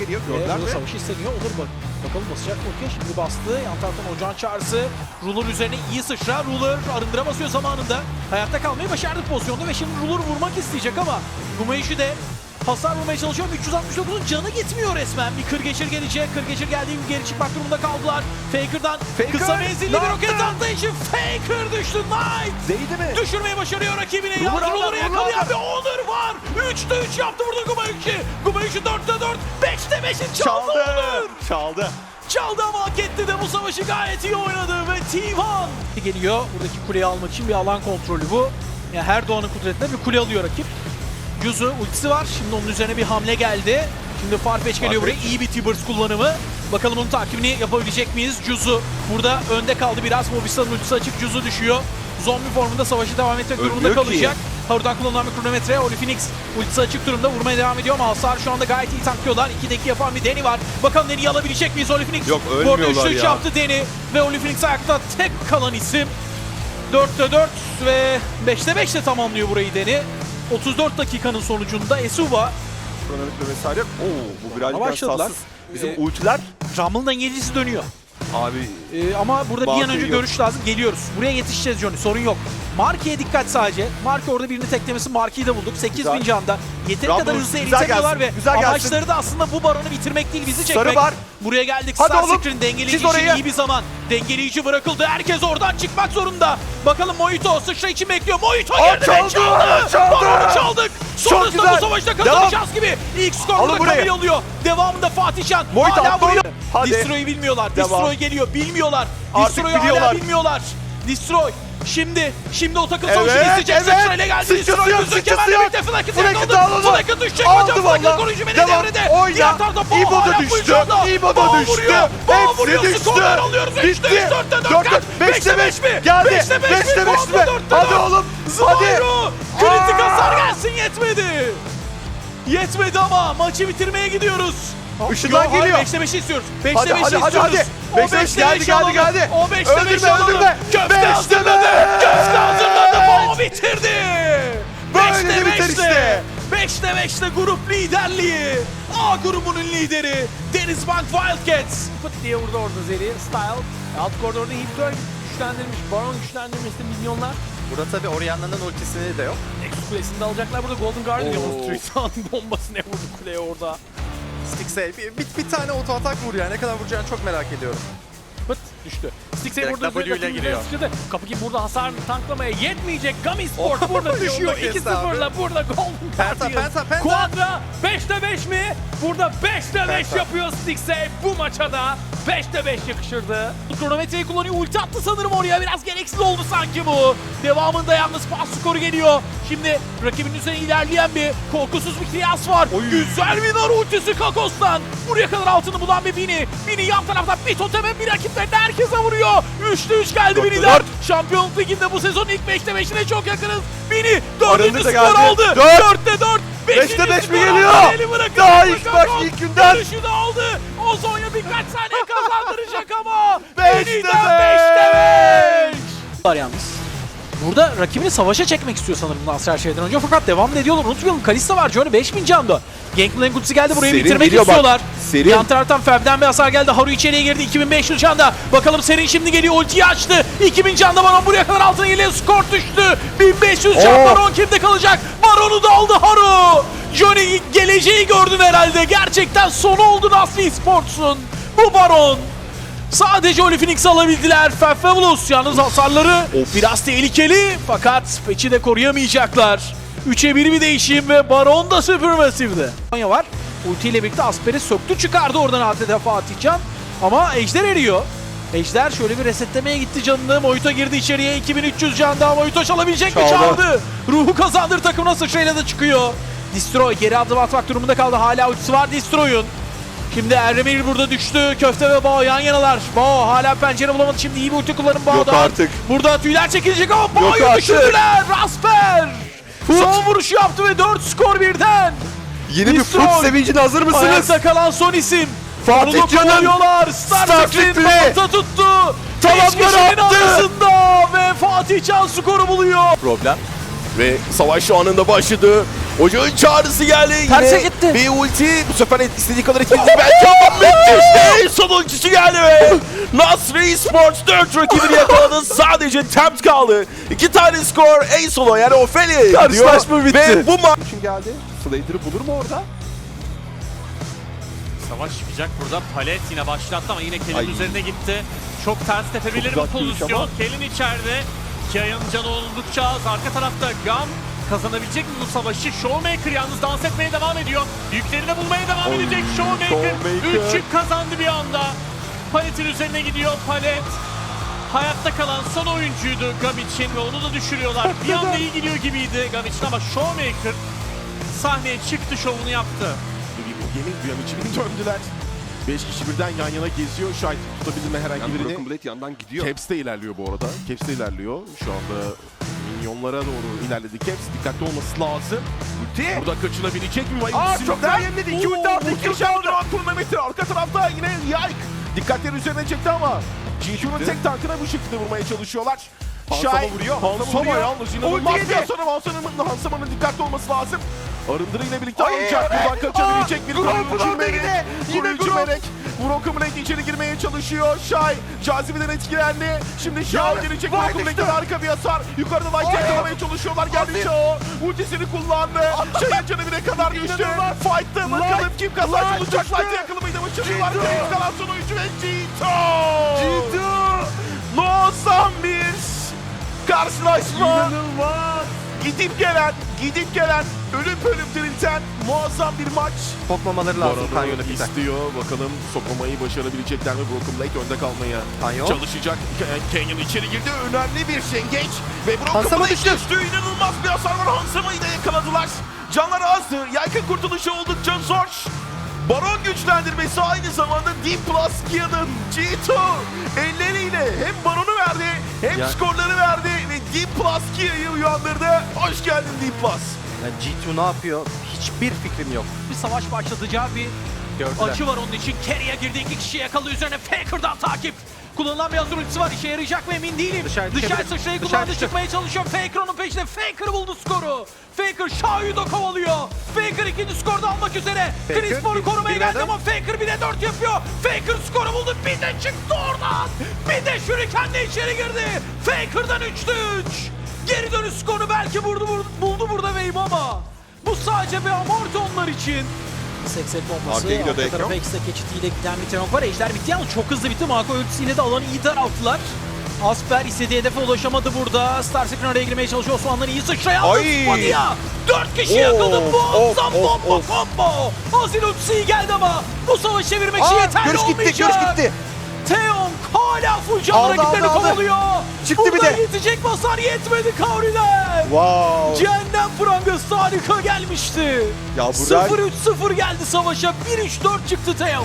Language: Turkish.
geliyor. Ve Gördüler mi? savaşı isteniyor. Olur bak. Bakalım basacak mı Ulke? Şimdi bastı. Yan taraftan Ocağın çağrısı. Ruler üzerine iyi sıçra. Ruler arındıra basıyor zamanında. Hayatta kalmayı başardı pozisyonda ve şimdi Ruler vurmak isteyecek ama Gumayiş'i de hasar vurmaya çalışıyor. 369'un canı gitmiyor resmen. Bir kır geçir gelecek. Kır geçir geldiği gibi geri çıkmak durumunda kaldılar. Faker'dan Faker, kısa menzilli bir roket attığı için Faker düştü. Knight Değdi mi? düşürmeyi başarıyor rakibine. Ruler Yalnız Ruler'ı aldı. bir Onur var. 3'te 3 yaptı burada Gumayiş'i. Gumayiş'i 4'te 4. 5'te 5'i çaldı, Çaldı. Çaldı. Çaldı ama hak etti de bu savaşı gayet iyi oynadı ve T1 geliyor. Buradaki kuleyi almak için bir alan kontrolü bu. Yani her doğanın kudretine bir kule alıyor rakip. Yuzu ultisi var. Şimdi onun üzerine bir hamle geldi. Şimdi Farfetch geliyor buraya. İyi bir Tibbers kullanımı. Bakalım onun takibini yapabilecek miyiz? Juzu burada önde kaldı biraz. Mobistan'ın ultisi açık. Juzu düşüyor. Zombi formunda savaşı devam etmek durumunda Ölmüyor ki. Oradan kullanılan bir kronometre. Oli Phoenix ultisi açık durumda vurmaya devam ediyor ama hasar şu anda gayet iyi tanklıyorlar. 2'de 2 yapan bir Deni var. Bakalım Deni'yi alabilecek miyiz? Oli Phoenix Yok, bu arada ölmüyorlar 3'te 3 ya. yaptı Deni ve Oli Phoenix ayakta tek kalan isim. 4'te 4 ve 5'te 5 de tamamlıyor burayı Deni. 34 dakikanın sonucunda Esuba Kronometre vesaire. Oo bu birazcık başladılar. hassas. Bizim Ee, ultiler Rumble'dan yenisi dönüyor. Abi Ee, ama burada bir an önce yok. görüş lazım. Geliyoruz. Buraya yetişeceğiz Johnny. Sorun yok. Marki'ye dikkat sadece. Marki orada birini teklemesi. Marki'yi de bulduk. 8000 Güzel. canda. Yeteri Rumble, kadar hızlı güzel eritemiyorlar gelsin, ve güzel gelsin. amaçları da aslında bu baronu bitirmek değil bizi çekmek. Var. Buraya geldik. Hadi Star oğlum, Screen dengeleyici çiz orayı. için iyi bir zaman. Dengeleyici bırakıldı. Herkes oradan çıkmak zorunda. Bakalım Mojito sıçra için bekliyor. Mojito Aa, girdi ve çaldı, çaldı. çaldı. Baronu çaldık. Sonrasında güzel. bu savaşta Devam. kazanacağız gibi. İlk skor Alın burada burayı. Kamil oluyor. Devamında Fatih Can. Mojito Hala vuruyor. Hadi. Destroy'u bilmiyorlar. Devam. Destroy geliyor. Bilmiyorlar. Destroy'u hala bilmiyorlar. Destroy. Şimdi, şimdi o takım Evet, savaşını isteyecek. evet. Sıçra ile geldi. Sıçrası yok, sıçrası yok. birlikte Flank'ı Flank'ı aldı. da aldı. Flank'ı düşecek Aldı valla. koruyucu beni devrede. Oyna. Diğer tarafta Bao İbo da düştü. İbo da düştü. Hepsi düştü. Skorlar alıyoruz. 3'te 3, Bitti. 4'te 4. Dörtte- kaç? beşte 5'te 5 beş mi? Geldi. 5'te 5 Beşte mi? beş Kombo mi? 4'te Hadi 4. oğlum. Zmayro. Kritik hasar gelsin yetmedi. Yetmedi ama maçı bitirmeye gidiyoruz. Yo, hayır, geliyor. 5'te 5 istiyoruz. 5'te Hadi, 5 hadi, hadi, istiyoruz. hadi. Beşte beş 5'te geldi, 5 geldi, alalım. geldi. O 5'te 5 Öldürme, alalım. öldürme. Köfte Beşte hazırladı. beş. Köfte hazırladı. Bao bitirdi. Böyle 5'te de biter 5'te. işte. 5'te 5'te grup liderliği. A grubunun lideri Denizbank Wildcats. Pıt diye vurdu orada Zeri. Style. Alt koridorda Hildur güçlendirmiş. Baron güçlendirmesi milyonlar. Burada tabii Orianna'nın ultisi de yok. Nexus Kulesi'ni de alacaklar. Burada Golden Guardian yalnız Tristan'ın bombası ne vurdu kuleye orada. Stix'e bir, bir, bir tane auto atak vur ya. Ne kadar vuracağını çok merak ediyorum. Pıt düştü. Stix'e burada W ile giriyor. sıçradı. Kapı gibi burada hasar tanklamaya yetmeyecek. Gummy Sport burada Yolda düşüyor. kesti 2-0'la burada Golden Penta, Guardian. penta, penta. Quadra 5'te 5 mi? Burada 5'te 5 Penta. yapıyor Stix'e. Bu maça da 5'te 5 yakışırdı. Kronometreyi kullanıyor. Ulti attı sanırım oraya. Biraz gereksiz oldu sanki bu. Devamında yalnız pas skoru geliyor. Şimdi rakibin üzerine ilerleyen bir korkusuz bir kıyas var. Güzel bir nar ultisi Kakos'tan. Buraya kadar altını bulan bir Bini. Bini yan taraftan bir toteme bir rakiplerine herkese vuruyor. 3'te 3 geldi Bini'den. Şampiyonluk Ligi'nde bu sezon ilk 5'te 5'ine çok yakınız. Bini 4. Arındı da skor aldı. Dört. 4'te 4. Beşte beş mi geliyor? Daha ilk maç, Kakos. ilk günden. Dönüşü de aldı. Ozonya birkaç saniye kazandıracak ama. Beşte beş. 5'te 5. Var yalnız. Burada rakibini savaşa çekmek istiyor sanırım Nasr her şeyden önce fakat devam ediyorlar. Unutmayalım Kalista var. Johnny 5000 canda. Gangplank ultisi geldi burayı Serin bitirmek geliyor bak. istiyorlar. Serin. Yan taraftan Fab'den bir hasar geldi. Haru içeriye girdi. 2500 canda. Bakalım Serin şimdi geliyor. Ultiyi açtı. 2000 canda Baron buraya kadar altına geliyor. Skor düştü. 1500 can Oo. Baron kimde kalacak? Baron'u da aldı Haru. Johnny geleceği gördün herhalde. Gerçekten sonu oldu Nasri Sports'un. Bu Baron. Sadece Oli Phoenix alabildiler. Fabulous yalnız hasarları biraz tehlikeli fakat Patch'i de koruyamayacaklar. 3'e 1 bir değişim ve Baron da Supermassive'de. Var. Ulti ile birlikte Asper'i söktü çıkardı oradan ATD Fatihcan. Ama Ejder eriyor. Ejder şöyle bir resetlemeye gitti canını. Mojito girdi içeriye. 2300 can daha. Mojito çalabilecek mi? Çaldı. Çaldı. Ruhu kazandır takımına sıçrayla da çıkıyor. Destroy geri adım atmak durumunda kaldı. Hala ultisi var Destroy'un. Şimdi Erremir burada düştü. Köfte ve Bao yan yanalar. Bao hala pencere bulamadı. Şimdi iyi bir ulti kullanım Bao'dan. artık. Burada tüyler çekilecek ama Yok Bao'yu düşürdüler. Rasper. Son vuruşu yaptı ve 4 skor birden. Yeni bir Destroy. fut sevincine hazır mısınız? Ayakta kalan son isim. Fatih Can'ın kovalıyorlar. Star, Star Screen Screen. balta tuttu. Tavanları attı. arasında ve Fatih Can skoru buluyor. problem. Ve savaş şu anında başladı. Ocağın çağrısı geldi. Terse Yine gitti. Bir ulti. Bu sefer istediği kadar etkili belki ama müthişti. Son ultisi geldi ve Nasri Sports 4 rakibini yakaladı. Sadece tempt kaldı. İki tane skor. En solo yani Ophelia Karşılaşma bitti. Ve bu maç için geldi. Slater'ı bulur mu orada? Savaş çıkacak burada. Palet yine başlattı ama yine Kel'in üzerine gitti. Çok ters tepebilir bu pozisyon. Kel'in içeride. Kia'nın canı oldukça az. Arka tarafta Gam kazanabilecek mi bu savaşı? Showmaker yalnız dans etmeye devam ediyor. Yüklerini bulmaya devam Oy, edecek Showmaker. Showmaker. 3 yük kazandı bir anda. Palet'in üzerine gidiyor Palet. Hayatta kalan son oyuncuydu Gam için ve onu da düşürüyorlar. Bir anda iyi gidiyor gibiydi Gam için ama Showmaker sahneye çıktı şovunu yaptı. Gemi duyan için döndüler. 5 kişi birden yan yana geziyor. Şahit tutabildim mi herhangi Yani Broken birini? Blade yandan gidiyor. Caps de ilerliyor bu arada. Caps de ilerliyor. Şu anda minyonlara doğru ilerledi Caps. Dikkatli olması lazım. Ulti. Burada kaçınabilecek mi? Vay Aa, ultisinden. çok daha yemledi. İki ulti aldı, Oo, iki ulti muhteşem aldı. Arka tarafta yine Yayk. Dikkatleri üzerine çekti ama G2'nun tek tankına bu şekilde vurmaya çalışıyorlar. Hansama vuruyor, Hansama Hansama vuruyor. yalnız inanılmaz Ulti bir yedi. Hansama'nın Hansama'nın dikkatli olması lazım. Arındırı ile birlikte Ay, alacak. Buradan kaçabilecek bir da melek. yine, melek. Broken Blade içeri girmeye çalışıyor. Şay cazibeden etkilendi. Şimdi Ya, gelecek. düştü. Blade'den arka bir hasar. Yukarıda Light Ay. yakalamaya çalışıyorlar. Geldi. Shao. Ultisini kullandı. Shay'ın canı bire kadar düştü. Fight'ta bakalım kim kazanacak. Olacak. Light'ı yakalamayı da başarıyorlar. G2. Tek kalan son oyuncu ve G2. G2. Muazzam bir karşılaşma. İnanılmaz. Gidip gelen, gidip gelen, ölüp ölüp dirilten muazzam bir maç. Sokmamaları lazım Kanyon'a bir istiyor. Bakalım soklamayı başarabilecekler mi? Broken Blade önde kalmaya Kanyon. çalışacak. Canyon içeri girdi. Önemli bir şengeç. Ve Broken Hansama Blade düştü. düştü. İnanılmaz bir hasar var. Hansama'yı da yakaladılar. Canları azdı. Yaykın kurtuluşu oldukça zor. Baron güçlendirmesi aynı zamanda D Plus Kia'nın G2 elleriyle hem Baron'u verdi hem Ya- skorları verdi ve D Plus Kia'yı uyandırdı. Hoş geldin D Plus. Yani G2 ne yapıyor? Hiçbir fikrim yok. Bir savaş başlatacağı bir Gördüler. açı var onun için. Carry'e girdi iki kişi yakaladı üzerine Faker'dan takip. Kullanılan bir hazır ultisi var. İşe yarayacak mı emin değilim. Dışarı Dışarı sıçrayı Dışarı kullandı çıktı. çıkmaya çalışıyor. Faker onun peşinde. Faker buldu skoru. Faker Shao'yu da kovalıyor. Faker ikinci skorda almak üzere. Faker, bir- korumaya geldi adam. ama Faker 1'e 4 yapıyor. Faker skoru buldu. Bir de çıktı oradan. Bir de Shuriken de içeri girdi. Faker'dan 3'te 3. Geri dönüş skoru belki buldu, buldu burada Wave ama bu sadece bir amorti onlar için. Sekset bombası. Arkaya gidiyor Arka tarafa X'de geçitiyle giden bir Teron var. Ejder bitti yalnız çok hızlı bitti. Mako ultisiyle de alanı iyi daralttılar. Asper istediği hedefe ulaşamadı burada. Starscreen oraya girmeye çalışıyor. Osmanlı'nın iyi sıçrayan Ay! Spadia. Dört kişi Of, yakaladı. Muazzam bomba of. combo. Ultisi iyi geldi ama bu savaşı çevirmek için yeterli görüş gitti, olmayacak. görüş gitti. Teon hala full canlı rakiplerini kovalıyor. Çıktı bir Buradan de. yetecek mi hasar yetmedi Kavri'den. Wow. Cehennem prangası harika gelmişti. Ya Burak 0-3-0 geldi savaşa. 1-3-4 çıktı Teo.